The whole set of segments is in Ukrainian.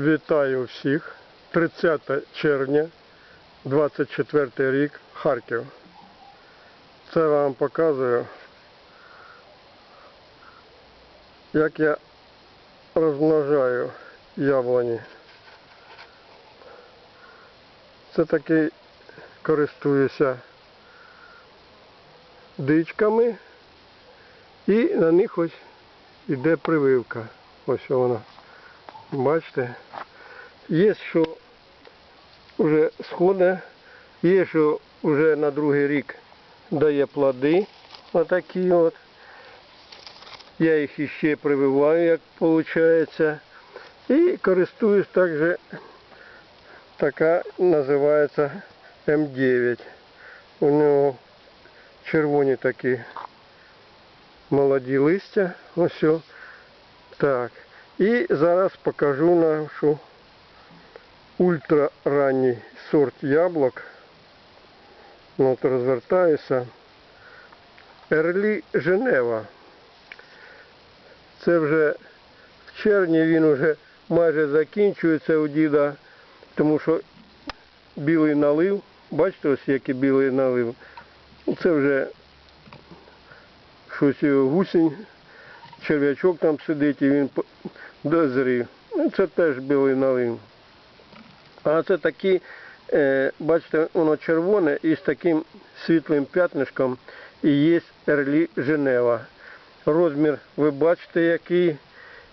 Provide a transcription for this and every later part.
Вітаю всіх. 30 червня, 24 рік, Харків. Це вам показую, як я розмножаю яблуні. Це такий користуюся дичками і на них ось іде прививка. Ось вона. Бачите? Є, що вже сходить, є, що вже на другий рік дає плоди. Отакі от. Я їх іще прививаю, як виходить. І користуюсь також, така називається М9. У нього червоні такі молоді листя. Ось. о. Так. І зараз покажу нашу ультраранній сорт яблук. Ну, От розвертаюся. Ерлі Женева. Це вже в червні він вже майже закінчується у діда, тому що білий налив. Бачите, ось який білий налив. Це вже щось гусінь, черв'ячок там сидить і він дозрів. Ну, це теж білий налив. А це такі, е, бачите, воно червоне і з таким світлим п'ятнишком і є Ерлі Женева. Розмір ви бачите який.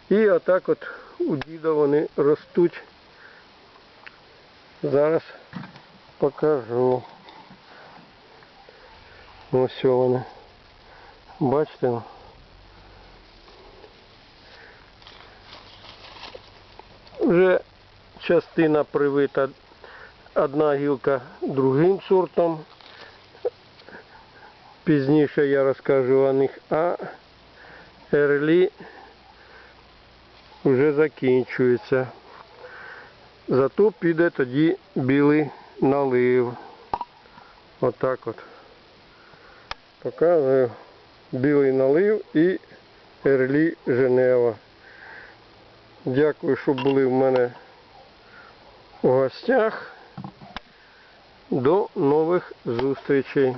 І отак от у діда вони ростуть. Зараз покажу. Ось вони. Бачите? Вже частина привита одна гілка другим сортом. Пізніше я розкажу о них, а ерлі вже закінчується. Зато піде тоді білий налив. Отак от. Показую білий налив і ерлі Женева. Дякую, що були в мене в гостях. До нових зустрічей.